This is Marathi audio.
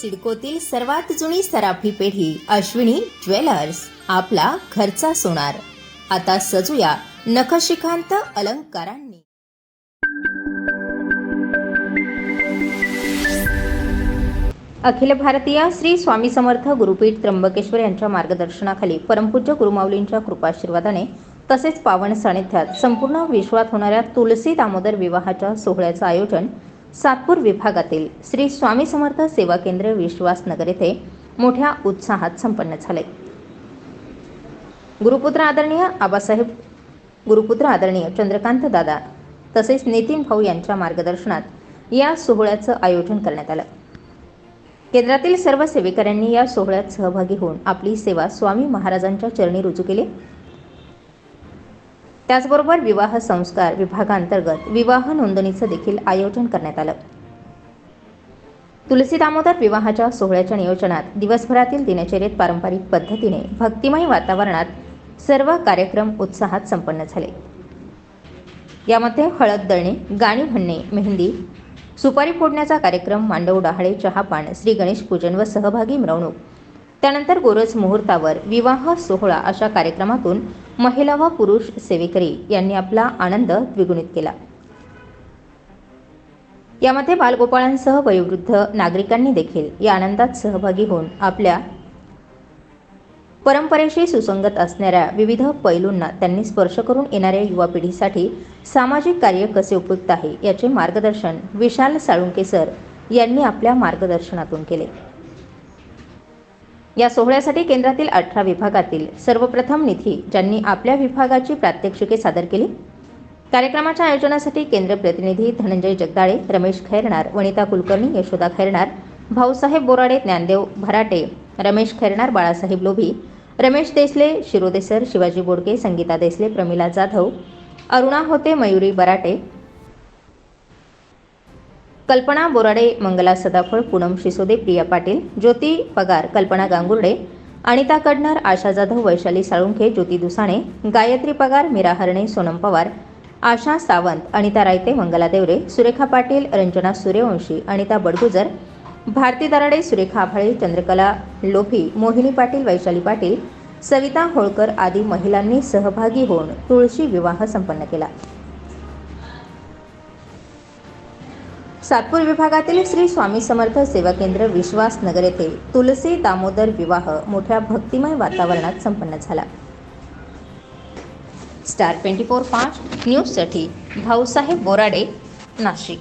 सिडकोतील सर्वात जुनी सराफी पेढी अश्विनी ज्वेलर्स आपला घरचा सोनार. आता सजूया नखशिखांत अलंकारांनी. अखिल भारतीय श्री स्वामी समर्थ गुरुपीठ त्र्यंबकेश्वर यांच्या मार्गदर्शनाखाली परमपूज्य गुरुमाऊलींच्या कृपाशीर्वादाने तसेच पावन सानिध्यात संपूर्ण विश्वात होणाऱ्या तुलसी दामोदर विवाहाच्या सोहळ्याचं आयोजन सातपूर विभागातील श्री स्वामी समर्थ सेवा केंद्र विश्वासनगर येथे मोठ्या उत्साहात संपन्न झाले. गुरुपुत्र आदरणीय आबासाहेब गुरुपुत्र आदरणीय चंद्रकांत दादा तसेच नितीन भाऊ यांच्या मार्गदर्शनात या सोहळ्याचं आयोजन करण्यात आलं. केंद्रातील सर्व सेवेकऱ्यांनी या सोहळ्यात सहभागी होऊन आपली सेवा स्वामी महाराजांच्या चरणी रुजू केली. त्याचबरोबर विवाह संस्कार विभागांतर्गत विवाह नोंदणीचं देखील आयोजन करण्यात आलं. तुलसी दामोदर विवाहाच्या सोहळ्याच्या नियोजनात दिवसभरातील दिनचर्येत पारंपरिक पद्धतीने भक्तिमय वातावरणात सर्व कार्यक्रम उत्साहात संपन्न झाले. यामध्ये हळद दळणे गाणी म्हणणे मेहंदी सुपारी फोडण्याचा कार्यक्रम मांडव डहाळे चहापान श्री गणेश पूजन व सहभागी मिरवणूक त्यानंतर गोरज मुहूर्तावर विवाह सोहळा अशा कार्यक्रमातून महिला व पुरुष सेवेकरी यांनी आपला आनंद द्विगुणित केला. यामध्ये बालगोपाळांसह वयोवृद्ध नागरिकांनी देखील या आनंदात सहभागी होऊन आपल्या परंपरेशी सुसंगत असणाऱ्या विविध पैलूंना त्यांनी स्पर्श करून येणाऱ्या युवा पिढीसाठी सामाजिक कार्य कसे उपयुक्त आहे याचे मार्गदर्शन विशाल साळुंके सर यांनी आपल्या मार्गदर्शनातून केले. या सोहळ्यासाठी केंद्रातील अठरा विभागातील सर्वप्रथम निधी ज्यांनी आपल्या विभागाची प्रात्यक्षिके सादर केली. कार्यक्रमाच्या आयोजनासाठी केंद्र प्रतिनिधी धनंजय जगदाळे रमेश खैरणार वनिता कुलकर्णी यशोदा खैरणार भाऊसाहेब बोराडे ज्ञानदेव भराटे रमेश खैरणार बाळासाहेब लोभी रमेश देसले शिरोदेसर शिवाजी बोडके संगीता देसले प्रमिला जाधव अरुणा होते मयुरी बराटे कल्पना बोराडे मंगला सदाफळ पूनम शिसोदे प्रिया पाटील ज्योती पगार कल्पना गांगुर्डे अनिता कडणार आशा जाधव वैशाली साळुंखे ज्योती दुसाणे गायत्री पगार मीरा हरणे सोनम पवार आशा सावंत अनिता रायते मंगला देवरे सुरेखा पाटील रंजना सूर्यवंशी अनिता बडगुजर भारती दराडे सुरेखा आभाळे चंद्रकला लोभी मोहिनी पाटील वैशाली पाटील सविता होळकर आदी महिलांनी सहभागी होऊन तुळशी विवाह संपन्न केला. सातपूर विभागातील श्री स्वामी समर्थ सेवा केंद्र विश्वास नगर येथे तुलसी दामोदर विवाह मोठ्या भक्तिमय वातावरणात संपन्न झाला. स्टार ट्वेंटी फोर पाच न्यूजसाठी भाऊसाहेब बोराडे नाशिक.